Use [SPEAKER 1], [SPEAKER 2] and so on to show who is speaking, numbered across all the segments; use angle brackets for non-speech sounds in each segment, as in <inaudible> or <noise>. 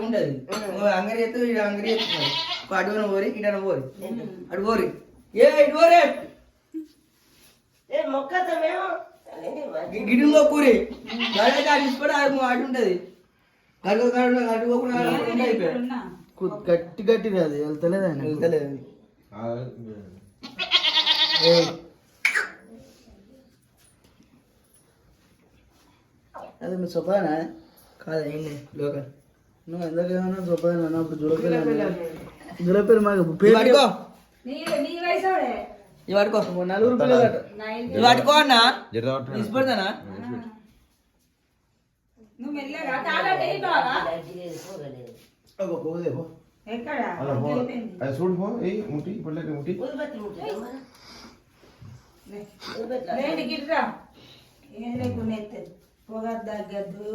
[SPEAKER 1] ఉంటది అంగడి ఎత్తు ఇటు అంగడి ఎత్తున్నారు అడుగున పోరి ఇటన పోరి. అటు పోరి. ఏ ఇటు పోరే.
[SPEAKER 2] మొక్కతో మేము
[SPEAKER 1] గిడి కాడిపోయి అటు ఉంటది గడుగు గడుగు అయిపోయాడు.
[SPEAKER 3] గట్టి గట్టిది అది వెళ్తలేదు ఆయన.
[SPEAKER 1] వెళ్తలేదు.
[SPEAKER 3] అది మీ సొప్పదానా
[SPEAKER 1] కాదు ఏంటి లోకల్.
[SPEAKER 3] నువ్వు ఎందుకు ఏమన్నా సొప్పదానా అన్నప్పుడు జుడపేరు జుడపేరు మాకు పేరు
[SPEAKER 1] పట్టుకో
[SPEAKER 4] నీ నీ వయసోడే
[SPEAKER 1] ఇవి పట్టుకో
[SPEAKER 3] నలుగురు పిల్లలు
[SPEAKER 1] ఇవి పట్టుకో అన్న తీసుకెళ్తానా
[SPEAKER 4] నువ్వు మెల్లగా తాళాలు వేయి బాగా
[SPEAKER 3] ఒక పోదే పో.
[SPEAKER 4] ఎక్కడ అయిపోయింది.
[SPEAKER 5] అది చూడు పో ఏ ముట్టి పల్లెకి ముట్టి
[SPEAKER 2] ఉల్బత్తి ముట్టి
[SPEAKER 4] లేండి గిట్రా ఏం లేకుండా ఎత్తది పొగ దగ్గద్దు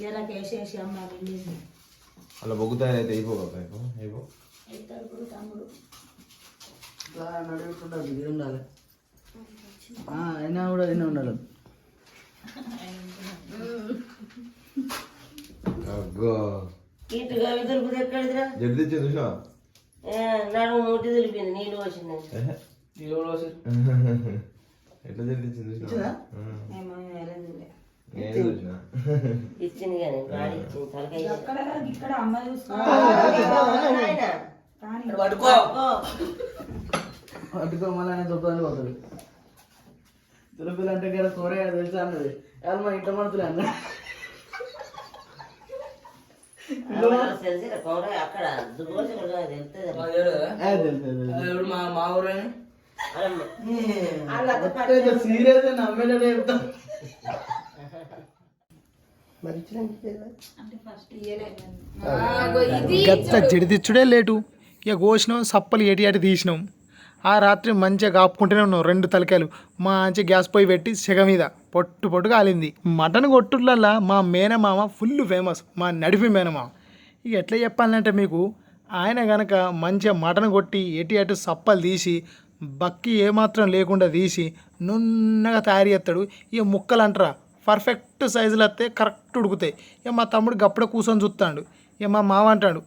[SPEAKER 4] ఇలా కేసేసి అమ్మ వెళ్ళింది
[SPEAKER 5] అలా బొగ్గుతారైతే అయిపో అయిపో అయిపో
[SPEAKER 4] ఎత్తాడు తమ్ముడు.
[SPEAKER 3] ఇట్లా ఉండాలి. ఆ, అయినా కూడా అయినా ఉండాలి.
[SPEAKER 5] జల్ది తెచ్చి చూసా
[SPEAKER 2] తెలిపింది నీళ్ళు పోసింది
[SPEAKER 5] ఎట్లా జల్ది తెచ్చింది? చూసినా
[SPEAKER 2] ఇచ్చింది కానీ గాడి ఇచ్చింది తలకాయ
[SPEAKER 4] అక్కడ ఇక్కడ అమ్మ చూసుకో.
[SPEAKER 2] ఆయన.
[SPEAKER 4] కానీ
[SPEAKER 1] పట్టుకో.
[SPEAKER 2] ఓ,
[SPEAKER 3] పట్టుకో మళ్ళీ ఆయన సొప్పదాన్ని పోతాడు. జుడపిల్ల అంటే కదా కూర తెలుసా అన్నది. వాళ్ళు మా ఇంట్లో మడుతులే అన్న?
[SPEAKER 2] అక్కడ
[SPEAKER 1] మా ఊరు
[SPEAKER 3] సీరియస్ నమ్మేటట్టే చెప్తాం.
[SPEAKER 6] గత్త జడిదిచ్చుడే లేటు. ఇక కోసినాం సప్పలు ఏటి అటి తీసినాం. ఆ రాత్రి మంచిగా కాపుకుంటూనే ఉన్నాం రెండు తలకాయలు. మంచి గ్యాస్ పొయ్యి పెట్టి సెగ మీద పొట్టు పొట్టు కాలింది మటన్ కొట్టుళ్ళల్లా మా మేనమామ ఫుల్ ఫేమస్ మా నడిపి మేనమామ. ఇక ఎట్లా చెప్పాలంటే మీకు ఆయన గనక మంచిగా మటన్ కొట్టి ఎటి అటు సప్పలు తీసి బక్కి ఏమాత్రం లేకుండా తీసి నున్నగా తయారు చేస్తాడు. ఇక ముక్కలు అంటారా పర్ఫెక్ట్ సైజులు వస్తే కరెక్ట్ ఉడుకుతాయి. ఇక మా తమ్ముడు గప్పుడే కూర్చొని చూస్తాడు. ఇక మా మామ అంటాడు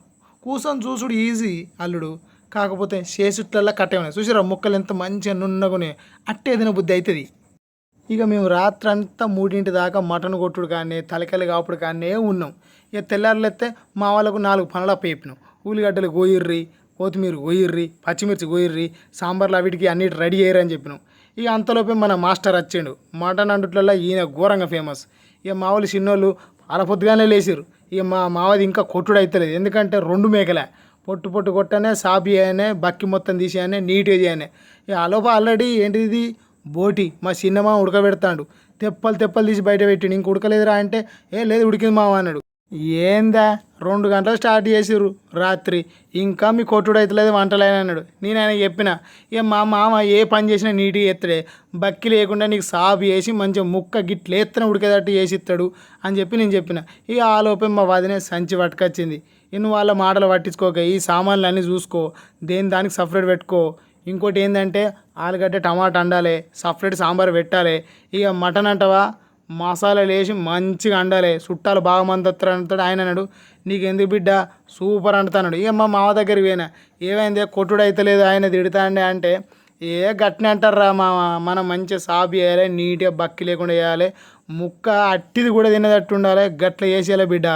[SPEAKER 6] కూర్చొని చూసుడు ఈజీ అల్లుడు. కాకపోతే చేసిట్లల్లా కట్టే ఉన్నాయి. చూసిరా ముక్కలు ఎంత మంచిగా నున్నగునే అట్టేదిన బుద్ధి అవుతుంది ఇక మేము రాత్రంతా మూడింటి దాకా మటన్ కొట్టుడు కానీ తలకాయలు కాపుడు కానీ ఉన్నాం. ఇక తెల్లారులెత్తే మా వాళ్ళకు నాలుగు పనులు అప్పయిపోయినాం ఉల్లిగడ్డలు గోయిర్రి కొత్తిమీర గోయిర్రి పచ్చిమిర్చి గోయిర్రి సాంబార్లు అవిటికి అన్నిటి రెడీ చేయరని చెప్పినాం. ఇక అంతలోపే మన మాస్టర్ వచ్చిండు మటన్ అండుట్లలో ఈయన ఘోరంగా ఫేమస్ ఇక మా వాళ్ళు చిన్నోళ్ళు అలా పొద్దుగానే లేచిర్రు ఇక మా మావది ఇంకా కొట్టుడు అవుతలేదు ఎందుకంటే రెండు మేకలే. పొట్టు పొట్టు కొట్టనే సాపి అనే బక్కి మొత్తం తీసేయనే నీట్గా చేయనే. ఇక అలోప ఆల్రెడీ ఏంటిది? బోటి మా చిన్నమా ఉడకబెడతాడు. తెప్పలు తెప్పలు తీసి బయట పెట్టిండు. ఇంక ఉడకలేదురా అంటే ఏ లేదు ఉడికింది మావ అన్నాడు. ఏందా? రెండు గంటలు స్టార్ట్ చేసిర్రు రాత్రి. ఇంకా మీ కొట్టుడు అవుతలేదు వంటలేని అన్నాడు. నేను ఆయన చెప్పిన ఇక మా మామ ఏ పని చేసినా నీట్గా ఎత్తడే బక్కి లేకుండా నీకు సాబు వేసి మంచిగా ముక్క గిట్ల ఎత్తన ఉడికేటట్టు చేసి ఇస్తాడు అని చెప్పి నేను చెప్పిన. ఇక ఆ లోపే మా వదినే సంచి పట్టుకొచ్చింది. నేను వాళ్ళ మాటలు పట్టించుకోక ఈ సామాన్లు అన్నీ చూసుకో. దేని దానికి సపరేట్ పెట్టుకో. ఇంకోటి ఏంటంటే ఆలుగడ్డ టమాటా వండాలి సపరేట్ సాంబార్ పెట్టాలి. ఇక మటన్ అంటవా? మసాలాలు వేసి మంచిగా అండాలి. చుట్టాలు బాగా మంది వస్తారు అంటాడు ఆయన అన్నాడు నీకు ఎందుకు బిడ్డ? సూపర్ అంటున్నాడు. ఇక మా మామ దగ్గరికి పోయినా. ఏమైంది? కొట్టుడు అవుతలేదు ఆయన తిడతాండే అంటే ఏ గట్టిన అంటారా మా మనం మంచిగా సాబ్ చేయాలి నీట్గా బక్కి లేకుండా చేయాలి. ముక్క అట్టిది కూడా తినేటట్టు ఉండాలి గట్ల వేసేయాలి బిడ్డ.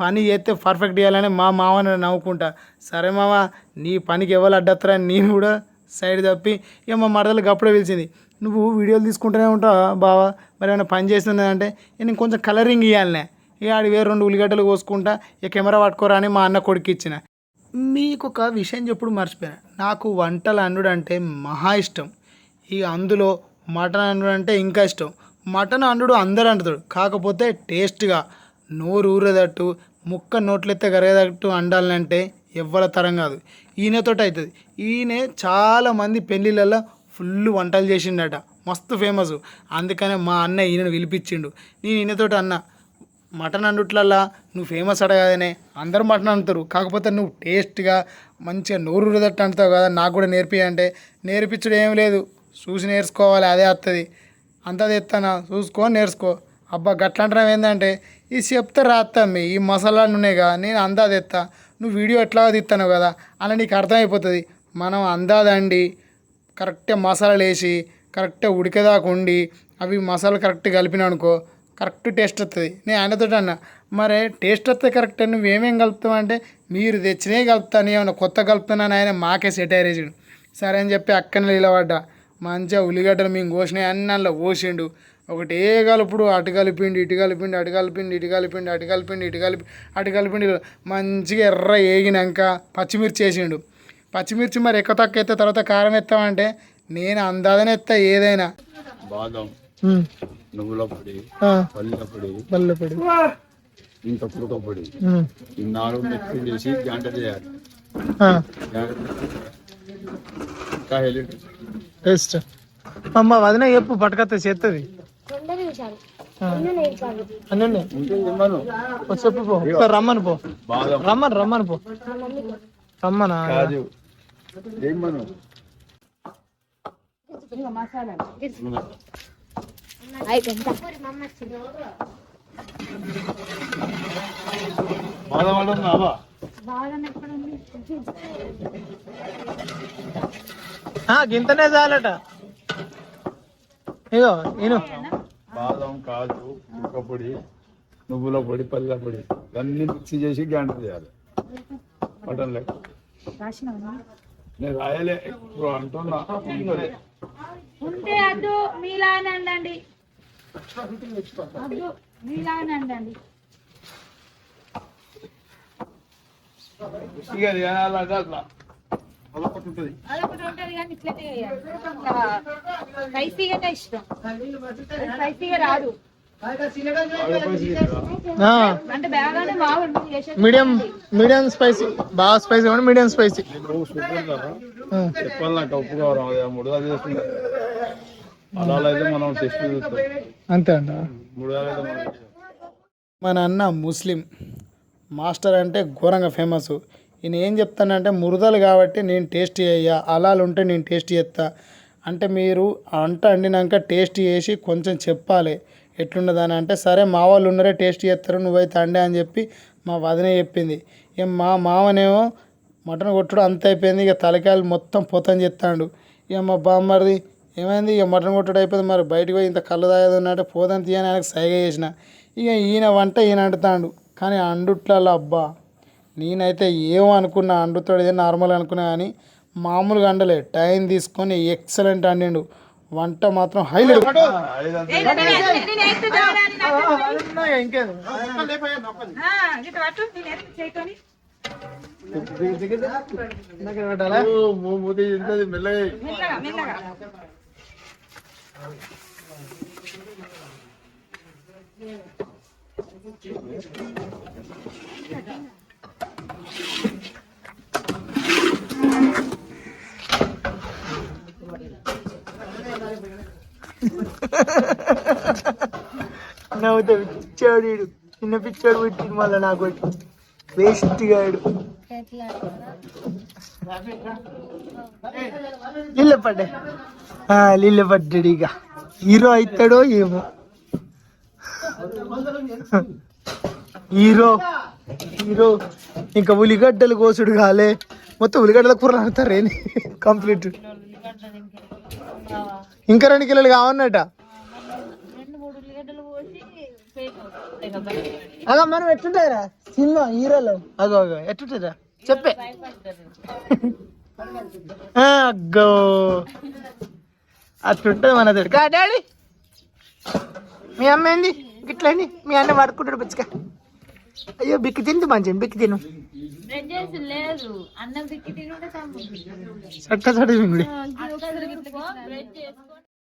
[SPEAKER 6] పని చేస్తే పర్ఫెక్ట్ చేయాలని మా మామని నవ్వుకుంటా. సరే మామ నీ పనికి ఎవరు అడ్డత్తరా నేను కూడా సైడ్ తప్పి ఇక మా మరదలు గప్పుడే పిలిచింది నువ్వు వీడియోలు తీసుకుంటూనే ఉంటావా బావా మరి ఏమైనా పని చేస్తున్నదంటే నేను కొంచెం కలరింగ్ ఇవ్వాలనే ఇక ఆడి వేరే రెండు ఉల్లిగడ్డలు కోసుకుంటా ఇక కెమెరా పట్టుకోరా అని మా అన్న కొడుకు ఇచ్చిన మీకు ఒక విషయం చెప్పుడు మర్చిపోయాను. నాకు వంటలు అండుడు అంటే మహా ఇష్టం. ఇక అందులో మటన్ అండు అంటే ఇంకా ఇష్టం. మటన్ అండుడు అందరు అంటుతాడు. కాకపోతే టేస్ట్గా నోరు ఊరేటట్టు ముక్క నోట్లెత్తే కరిగేటట్టు అండాలంటే ఎవ్వల తరం కాదు. ఈయనతోటి అవుతుంది ఈయనే చాలామంది పెళ్ళిళ్ళల్లో ఫుల్ వంటలు చేసిండట. మస్తు ఫేమస్. అందుకనే మా అన్న ఈయనను పిలిపించిండు. నేను ఈయనతోటి అన్న. మటన్ అండుట్లల్లా నువ్వు ఫేమస్ అడగదనే అందరూ మటన్ అంటారు కాకపోతే నువ్వు టేస్ట్గా మంచిగా నోరు రుదట్టు అంటావు కదా. నాకు కూడా నేర్పి అంటే నేర్పించడం ఏం లేదు. చూసి నేర్చుకోవాలి. అదే వస్తుంది అంతా తెస్తానా చూసుకో నేర్చుకో. అబ్బా గట్లంటడం ఏంటంటే ఈ చెప్తే రాత్తమ్మి ఈ మసాలాలు ఉన్నాయిగా నేను అందా తెస్తా నువ్వు వీడియో ఎట్లా తీస్తాను కదా అలా నీకు అర్థమైపోతుంది. మనం అందాదండి కరెక్ట్గా మసాలాలు వేసి కరెక్ట్గా ఉడికేదాకా ఉండి అవి మసాలా కరెక్ట్ కలిపిన అనుకో కరెక్ట్ టేస్ట్ వస్తుంది నేను ఆయనతో అన్న మరి టేస్ట్ వస్తే కరెక్ట్ నువ్వు ఏమేం కలుపుతావు అంటే మీరు తెచ్చినే కలుపుతాను ఏమైనా కొత్త కలుపుతున్నాను ఆయన మాకే సెట్ సరే అని చెప్పి అక్కనే నిలబడ్డా. మంచిగా ఉల్లిగడ్డలు మేము కోసినాయి అన్ని అందులో పోసిండు ఒకటి ఏ కలుపుడు అటు కలిపిండి ఇటు కలిపిండి అటు కలిపిండి ఇటు కలిపిండి అటు కలిపిండి ఇటు కలిపి అటు కలిపిండి మంచిగా ఎర్ర వేగినాక పచ్చిమిర్చి వేసిండు. పచ్చిమిర్చి మరి ఎక్కువ తక్కువ ఎత్తే తర్వాత కారం ఎత్తామంటే నేను అందాదనే ఎత్తా ఏదైనా.
[SPEAKER 7] బాదం నువ్వుల పొడి పల్లీల పొడి ఇంత పుడక పొడి. ఈ నాలుగు మిక్స్ చేసి గంట చేయాలి.
[SPEAKER 6] టేస్ట్. అమ్మ వదిన చెప్పు పట్టుకత్తే చేస్తుంది చెప్పు పో. రమ్మని పో.
[SPEAKER 7] బాదం.
[SPEAKER 6] రమ్మని రమ్మని పో. రమ్మనా?
[SPEAKER 7] ఉన్నావా
[SPEAKER 6] ఆ, గింతనే చాలట. ఇగో నేను
[SPEAKER 7] బాదం కాజు పుడక పొడి నువ్వుల పొడి పల్లీల పొడి అన్ని మిక్స్ చేసి గంట చేయాలి. మటన్ లెక్క నేను రాయలే ఇప్పుడు అంటున్నా.
[SPEAKER 4] ఉంటే అద్దు మీలానే అండండి. అద్దు మీలానే అండండి.
[SPEAKER 7] ఇక అది ఏనాలంటే అట్లా. అదొకటి ఉంటుంది
[SPEAKER 4] అదొకటి ఉంటది కానీ ఇట్లనే చేయాలి. స్పైసీగానే ఇష్టం. స్పైసీగా రాదు.
[SPEAKER 6] మీడియం మీడియం స్పైసీ బాగా స్పైసీ కానీ మీడియం స్పైసీ.
[SPEAKER 7] చెప్పాలి నాకు ఉప్పు కావరం అదే చేస్తుంది అలా అయితే మనం టెస్ట్ చూస్తాం.
[SPEAKER 6] అంతే
[SPEAKER 7] మనం
[SPEAKER 6] మన అన్న ముస్లిం మాస్టర్ అంటే ఘోరంగా ఫేమస్ ఈయన ఏం చెప్తానంటే మురదలు కాబట్టి నేను టేస్ట్ చేయ అలాలు ఉంటే నేను టేస్ట్ చేస్తా. అంటే మీరు అంట వండినాక టేస్ట్ చేసి కొంచెం చెప్పాలి. ఎట్లున్నదని అంటే సరే మా వాళ్ళు ఉన్నారే టేస్ట్ చేస్తారు నువ్వైతే అండే అని చెప్పి మా వదినే చెప్పింది. ఇక మా మామనేమో మటన్ కొట్టుడు అంత అయిపోయింది ఇక తలకాయలు మొత్తం పోతం చెప్తాడు ఇక మా బామ్మరిది ఏమైంది? ఇక మటన్ కొట్టుడు అయిపోయింది మరి బయటకు పోయి ఇంత కళ్ళు తాగదు ఉన్నట్టు పోదని తీయని ఆయనకు సైగ చేసిన. ఇక ఈయన వంట ఈయన అంటుతాడు. కానీ అండుట్లలో అబ్బా నేనైతే ఏమో అనుకున్నా అండుతాడు ఏదో నార్మల్ అనుకున్నా కానీ మామూలుగా అండలే. టైం తీసుకొని ఎక్సలెంట్ అండిండు. వంట మాత్రం హైలైట్.
[SPEAKER 7] మెల్లగా. <laughs>
[SPEAKER 6] నవ్వుతా పిచ్చాడు వీడు చిన్న పిచ్చాడు పెట్టి మళ్ళీ నాకు వేస్ట్ గాడు లీల పడ్డా? లీల పడ్డాడు ఇక. హీరో అవుతాడో ఏమో. Hero hero. ఇంకా ఉల్లిగడ్డలు కోసుడు కాలే. మొత్తం ఉల్లిగడ్డల కూర ఆడతారేని కంప్లీట్. ఇంకా రెండు కిలోలు కావన్నట. అగో మనం ఎట్టుంటారా సినిమా హీరోలు. అగో అగో ఎట్టుంటారా చెప్పే. అగ్గో. అట్లుంటుంది మన దగ్గర. కా డాడీ. మీ అమ్మ ఏంది? గిట్లండి మీ అన్న పడుకుంటాడు బుచ్చిగా అయ్యో బిక్కి తింది మంచి బిక్కి తిను.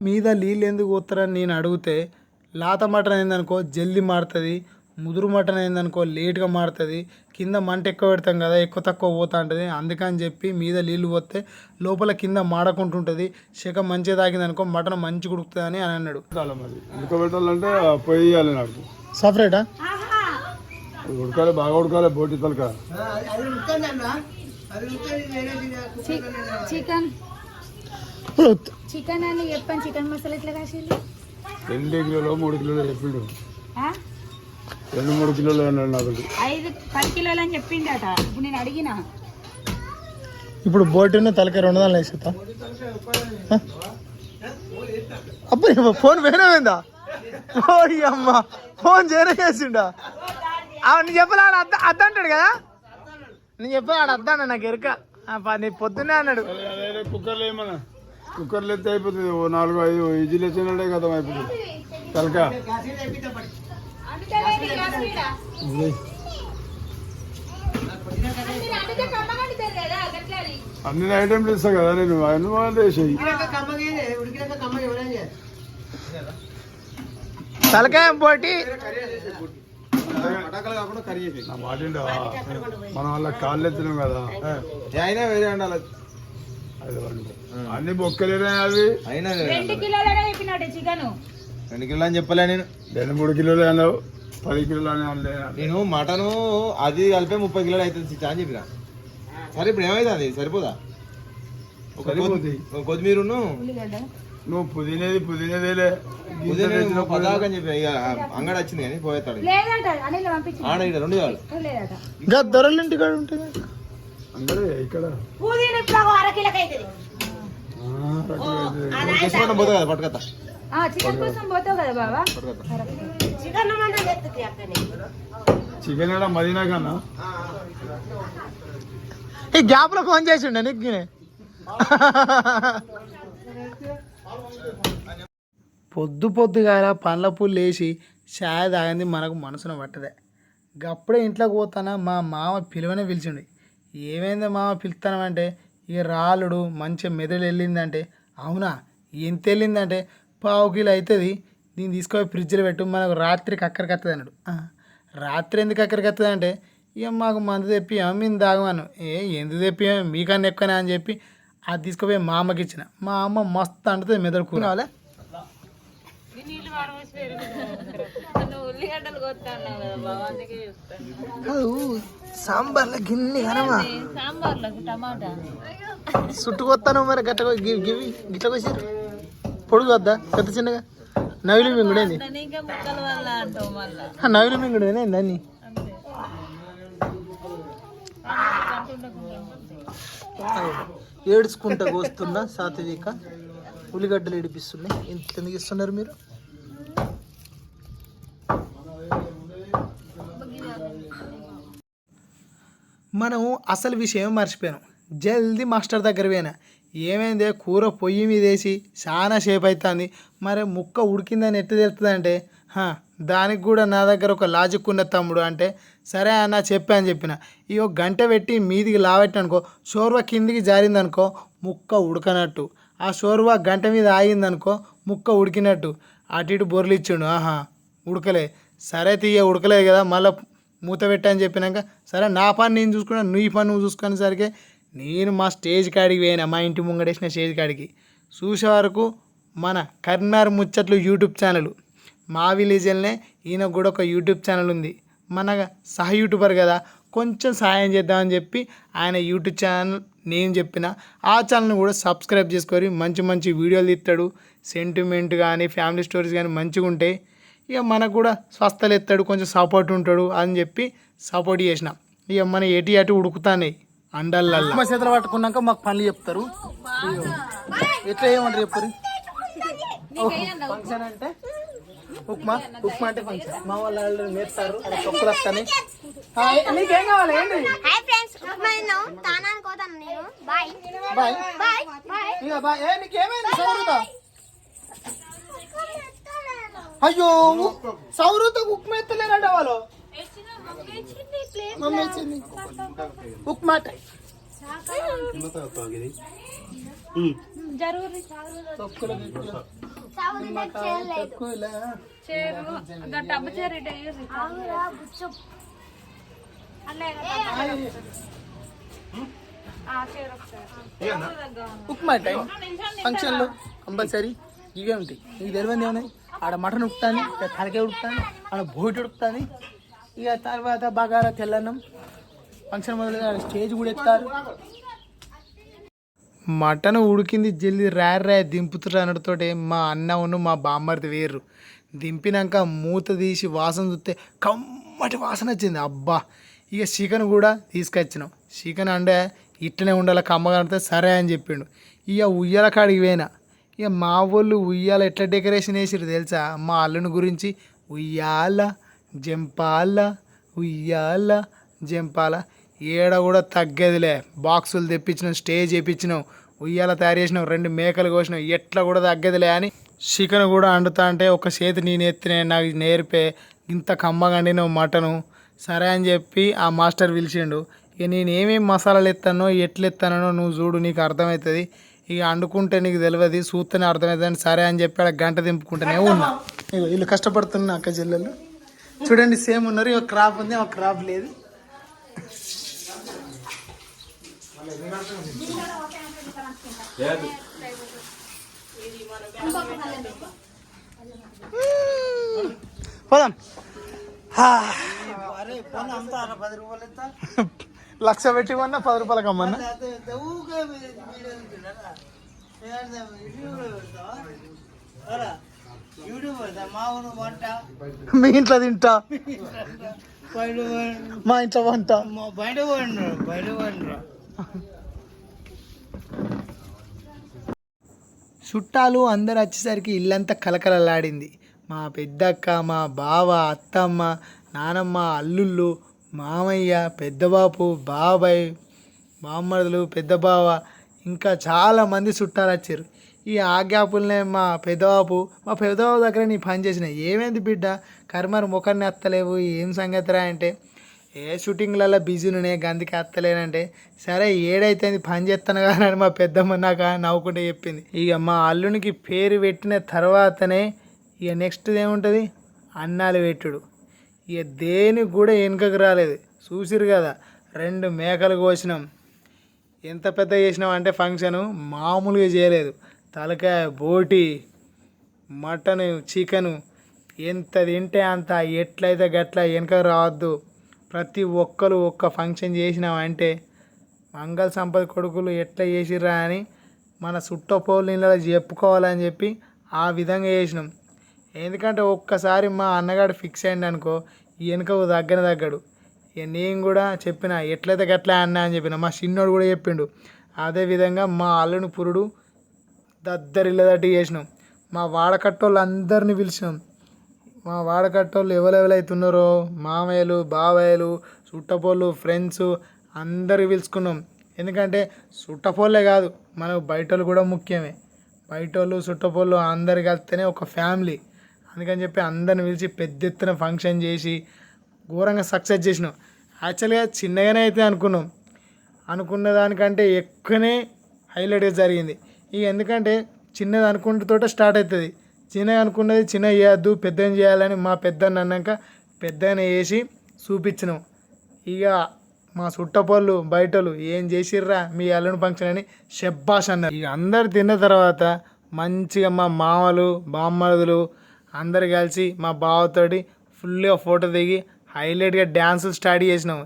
[SPEAKER 6] మీద నీళ్ళు ఎందుకు పోతారని నేను అడిగితే లాత మటన్ అయిందనుకో జల్దీ మారుతుంది ముదురు మటన్ అయిందనుకో లేట్గా మారుతుంది కింద మంట ఎక్కువ పెడతాం కదా ఎక్కువ తక్కువ పోతా ఉంటుంది అందుకని చెప్పి మీద నీళ్ళు పోతే లోపల కింద మాడకుంటుంటుంది. శక మంచిగా తాగిందనుకో మటన్ మంచిగా ఉడుకుతుంది అని అని అన్నాడు సపరేటా
[SPEAKER 7] ఉడకాలి బాగా ఉడకాలి బోటి తలక.
[SPEAKER 4] చికెన్. చికెన్ అని చెప్పాను చికెన్ మసాలా ఎట్లా కాసేది?
[SPEAKER 7] రెండు కిలోలు మూడు కిలోలు చెప్పిండు.
[SPEAKER 4] ఆ?
[SPEAKER 7] రెండు మూడు కిలోలు అన్నాడు నాకు
[SPEAKER 4] ఐదు పది కిలోలు అని చెప్పిండట. ఇప్పుడు నేను అడిగిన.
[SPEAKER 6] ఇప్పుడు బోటున్న తలకాయ రెండు వందలు వేసేస్తా అబ్బాయి ఫోన్ వేరేమైందా ఓడి అమ్మ ఫోన్ చేరే చేసిండా నేను చెప్పలే ఆడ అద్ద అద్ద అంటాడు కదా? నేను చెప్పలే ఆడ అద్దా నాకు ఎరుక. నీ పొద్దున్నే అన్నాడు.
[SPEAKER 7] అదే కుక్కర్లో ఏమన్నా? కుక్కర్లో ఎత్తే అయిపోతుంది ఓ నాలుగు ఐదు ఇజీలు వచ్చినట్టే కదా అయిపోతుంది. తలకా. అన్ని ఐటెంలు ఇస్తా కదా నేను అన్ని వాళ్ళు వేసేయి
[SPEAKER 6] తలకాయ పోటీ?
[SPEAKER 7] నా మనం వాళ్ళ కాళ్ళు ఎత్తినాం కదా.
[SPEAKER 5] అయినా వేరే ఉండాలి.
[SPEAKER 7] అన్ని బొక్కలేనే అవి.
[SPEAKER 5] అయినా
[SPEAKER 4] రెండు కిలోలనే చెప్పినట్టు చికెన్.
[SPEAKER 5] రెండు కిలో అని చెప్పలే నేను.
[SPEAKER 7] రెండు మూడు కిలోలు అన్నావు పది కిలోలు అని అనలే.
[SPEAKER 5] నేను మటను అది కలిపే ముప్పై కిలోలు అవుతుంది చిచ్చా అని చెప్పిన. సరే ఇప్పుడు ఏమైతుంది సరిపోదా? ఒక. కొత్తిమీరను
[SPEAKER 7] నువ్వు పుదీనేది పుదీనేదేలే
[SPEAKER 5] ఉదయం పదాక అని చెప్పి ఇక అంగడి వచ్చింది కానీ పోయేస్తాడు
[SPEAKER 4] లేదంట అనిల్ పంపించి
[SPEAKER 5] ఆడ ఇక్కడ రెండు కావాలి.
[SPEAKER 4] లేదట.
[SPEAKER 6] ఇంకా దొరల ఇంటి కాడ ఉంటుంది
[SPEAKER 7] అందరే ఇక్కడ.
[SPEAKER 4] పుదీనా ఇప్పుడు అర కిలోకి అవుతుంది
[SPEAKER 5] కదా పట్టుకత్తా.
[SPEAKER 4] ఆ, చికెన్ కోసం పోతావు కదా
[SPEAKER 2] చికెన్
[SPEAKER 7] చికెన్ మదీనా కన్నా
[SPEAKER 6] ఈ గ్యాప్లో ఫోన్ చేసిండే నీకు. పొద్దు పొద్దుగాల పండ్ల పూలు వేసి చాయ్ తాగింది మనకు మనసున పట్టదే. గప్పుడే ఇంట్లోకి పోతానా మా మామ పిలువనే పిలిచిండు. ఏమైందో మామ పిలుస్తానంటే ఇక రాలుడు మంచిగా మెదడు వెళ్ళిందంటే అవునా? ఎంత వెళ్ళిందంటే పావు కిలో అవుతుంది దీన్ని తీసుకొని ఫ్రిడ్జ్లో పెట్టు మనకు రాత్రికి అక్కడికి వస్తుంది అన్నాడు. రాత్రి ఎందుకు అక్కడికి వస్తుంది అంటే ఇక మాకు మందు తెప్పియాం మేము తాగమను ఏ ఎందుకు తెప్పియాం మీకన్నా ఎక్కువనే అని చెప్పి అది తీసుకుపోయి మా అమ్మకి ఇచ్చిన. మా అమ్మ మస్తు అంటుంది మెదడు కూర. కాదు సాంబార్లో గిన్నె కనమా చుట్టుకొస్తాను మరి గట్ట గివి గివి గిట్ల కోసారు పొడుగు వద్దా పెద్ద చిన్నగా? నవిలి మింగుడేంది నవిలి మింగుడేనే దాన్ని ఏడ్చుకుంటా కోస్తున్నా సాత్విక ఉల్లిగడ్డలు ఏడిపిస్తున్నాయి ఇంత ఎందుకు ఇస్తున్నారు మీరు? మనం అసలు విషయం మర్చిపోయాను. జల్దీ మాస్టర్ దగ్గర పోయినా. ఏమైందే? కూర పొయ్యి మీద వేసి చాలా సేపు అవుతుంది మరి ముక్క ఉడికిందని ఎట్టు తెలుస్తుందంటే దానికి కూడా నా దగ్గర ఒక లాజిక్ ఉన్న తమ్ముడు అంటే సరే అన్న చెప్పా అని చెప్పిన. ఈ గంట పెట్టి మీదికి లావెట్టనుకో షోర్వా కిందికి జారిందనుకో ముక్క ఉడకనట్టు. ఆ షోర్వా గంట మీద ఆగిందనుకో ముక్క ఉడికినట్టు. అటు ఇటు బొర్లు ఇచ్చిండు. ఆహా ఉడకలే. సరే తీయ ఉడకలేదు కదా మళ్ళీ మూత పెట్టని చెప్పినాక సరే నా పని నేను చూసుకున్నా నీ పని నువ్వు చూసుకునేసరికి నేను మా స్టేజ్ కాడికి పోయినా మా ఇంటి ముంగడేసిన స్టేజ్ కాడికి. చూసే వరకు మన కర్నార్ ముచ్చట్లు యూట్యూబ్ ఛానల్. మా విలేజ్లోనే ఈయనకు కూడా ఒక యూట్యూబ్ ఛానల్ ఉంది. మన సహ యూట్యూబర్ కదా కొంచెం సాయం చేద్దామని చెప్పి ఆయన యూట్యూబ్ ఛానల్ నేను చెప్పిన ఆ ఛానల్ని కూడా సబ్స్క్రైబ్ చేసుకొని మంచి మంచి వీడియోలు తీస్తాడు. సెంటిమెంట్ కానీ ఫ్యామిలీ స్టోరీస్ కానీ మంచిగా ఉంటాయి ఇక మనకు కూడా స్వస్థలు ఎత్తాడు కొంచెం సపోర్ట్ ఉంటాడు అని చెప్పి సపోర్ట్ చేసిన. ఇక మన ఎటు అటు ఉడుకుతానే అండల్లల్లా. మా చేతులు పట్టుకున్నాక మాకు పనులు చెప్తారు. ఎట్లా ఏమంటారు చెప్పరు ఫంక్షన్ అంటే? ఉప్మా ఉప్మా అంటే ఫంక్షన్ మా వాళ్ళు నేర్తారు అక్కడ తొక్కులు వస్తాయి హాయ్, నీకేం కావాలి ఏంటి?
[SPEAKER 8] హాయ్ ఫ్రెండ్స్ ఉప్మా తిన్నాం. తానానికి పోతాను నేను. బాయ్.
[SPEAKER 6] బాయ్.
[SPEAKER 8] Bye bye.
[SPEAKER 6] ఇక బాయ్. ఏ నీకేమైంది సౌరత? అయ్యో సౌరత ఉప్మా ఎత్తలేరంట వాళ్ళు. మమ్మీ ఇచ్చింది. ఉప్మా అంటే. ఉప్మా టైం ఫంక్షన్లో కంపల్సరీ ఇవే ఉంటాయి. నీకు తెలియదు ఏమున్నాయి? ఆడ మటన్ ఉడుకుతాను ఇక్కడ తలకాయ ఉడుకుతాను ఆడ బోటి ఉడుకుతాను ఇక తర్వాత బగారా తెల్లన్నం. ఫంక్షన్ మొదలు ఆడ స్టేజ్ కూడా ఎత్తారు. మటన్ ఉడికింది జల్ది రా దింపుతురు అనడంతోటే మా అన్న ఉన్ను మా బామ్మర్ది వేర్రు. దింపినాక మూత తీసి వాసన చూస్తే కమ్మటి వాసన వచ్చింది. అబ్బా! ఇక చికెన్ కూడా తీసుకొచ్చినాం. చికెన్ అంటే ఇట్లనే ఉండాలి కమ్మగా సరే అని చెప్పిండు. ఇక ఉయ్యాల కాడికి పోయినా. ఇక మా వాళ్ళు ఉయ్యాల ఎట్లా డెకరేషన్ వేసిరు తెలుసా? మా అల్లుని గురించి ఉయ్యాల జంపాల ఉయ్యాల జంపాల. ఏడ కూడా తగ్గేదిలే. బాక్సులు తెప్పించినాం స్టేజ్ వేయించినాం ఉయ్యాల తయారు చేసినాం రెండు మేకలు కోసినాం ఎట్లా కూడా తగ్గేదిలే అని చికెన్ కూడా వండుతా అంటే ఒక చేతి నేను ఎత్తినే నాకు నేర్పే ఇంత కమ్మగా వండినావు మటను సరే అని చెప్పి ఆ మాస్టర్ పిలిచిండు. ఇక నేను ఏమేమి మసాలాలు ఎత్తానో ఎట్లు ఎత్తానో నువ్వు చూడు నీకు అర్థమవుతుంది. ఇక వండుకుంటే నీకు తెలియదు చూస్తేనే అర్థమవుతుంది సరే అని చెప్పి ఆడ గంట దింపుకుంటూనే ఉన్నా. వీళ్ళు కష్టపడుతున్న అక్క చెల్లెలు చూడండి సేమ్ ఉన్నారు ఒక క్రాప్ ఉంది ఒక క్రాప్ లేదు. పోదాం. లక్ష పెట్టి కొన్నా పది రూపాయలకి అమ్మన్నా. మీ ఇంట్లో తింటా. మా ఇంట్లో వంట.
[SPEAKER 1] బయట బయట
[SPEAKER 6] చుట్టాలు అందరు వచ్చేసరికి ఇల్లంతా కలకలలాడింది మా పెద్దక్క మా బావ అత్తమ్మ నానమ్మ అల్లుళ్ళు మామయ్య పెద్దబాపు బాబాయ్ బామ్మరుదులు పెద్ద బావ ఇంకా చాలామంది చుట్టాలు వచ్చారు. ఈ ఆ మా పెద్దబాపు మా పెద్దబాబు దగ్గర నీ పని చేసిన ఏమైంది బిడ్డ? కర్మర్ ముఖాన్ని అత్తలేవు. ఏం సంగతిరా అంటే ఏ షూటింగ్లలో బిజీనే గందికి అత్తలేనంటే. సరే ఏడైతే పని చేస్తాను కానీ అని మా పెద్దమ్మ నాకు నవ్వుకుంటే చెప్పింది. ఇక మా అల్లునికి పేరు పెట్టిన తర్వాతనే ఇక నెక్స్ట్ ఏముంటుంది? అన్నాలు పెట్టుడు. ఇక దేనికి కూడా వెనుకకు రాలేదు. చూసిరు కదా రెండు మేకలు కోసినాం. ఎంత పెద్ద చేసినాం అంటే ఫంక్షను మామూలుగా చేయలేదు. తలకాయ బోటి మటను చికెను ఎంత తింటే అంత ఎట్లయితే గట్ల వెనుక రావద్దు. ప్రతి ఒక్కరు ఒక్క ఫంక్షన్ చేసినామంటే మంగళ సంపద కొడుకులు ఎట్లా చేసిర్రా అని మన చుట్టపోలు నీళ్ళలో చెప్పుకోవాలని చెప్పి ఆ విధంగా చేసినాం. ఎందుకంటే ఒక్కసారి మా అన్నగాడు ఫిక్స్ అయ్యండి అనుకో వెనుకకు దగ్గర తగ్గడు. నేను కూడా చెప్పిన ఎట్లయితే గట్లా అన్నా అని చెప్పిన మా చిన్నోడు కూడా చెప్పిండు. అదేవిధంగా మా అల్లుని పురుడు దద్దరిల్లదట్టు చేసినాం. మా వాడకట్టోళ్ళు అందరినీ పిలిచినాం. మా వాడకట్టోళ్ళు ఎవరెవరైతున్నారో మామయ్యలు బావయ్యలు చుట్టపోళ్ళు ఫ్రెండ్స్ అందరు పిలుచుకున్నాం. ఎందుకంటే చుట్టపోళ్ళే కాదు మనకు బయటోళ్ళు కూడా ముఖ్యమే. బయటోళ్ళు చుట్టపోళ్ళు అందరు కలిస్తేనే ఒక ఫ్యామిలీ. అందుకని చెప్పి అందరిని పిలిచి పెద్ద ఎత్తున ఫంక్షన్ చేసి ఘోరంగా సక్సెస్ చేసినాం. యాక్చువల్గా చిన్నగానే అయితే అనుకున్నాం. అనుకున్న దానికంటే ఎక్కువనే హైలైట్గా జరిగింది. ఇక ఎందుకంటే చిన్నది అనుకుంటతోటే స్టార్ట్ అవుతుంది. చిన్నగా అనుకున్నది చిన్న చేయొద్దు పెద్దగా చేయాలని మా పెద్దని అన్నాక పెద్దని వేసి చూపించినాం. ఇక మా చుట్టపోళ్ళు బయటలు ఏం చేసిర్రా మీ అల్లుని ఫంక్షన్ అని షెబ్బాష్ అన్నారు. ఇక అందరు తిన్న తర్వాత మంచిగా మా మామలు బామ్మరుదులు అందరు కలిసి మా బావతోటి ఫుల్గా ఫోటో దిగి హైలైట్గా డ్యాన్సులు స్టార్ట్ చేసినాం.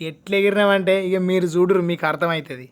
[SPEAKER 6] ఎట్లా ఎగిరినామంటే ఇక మీరు చూడరు మీకు అర్థమవుతుంది.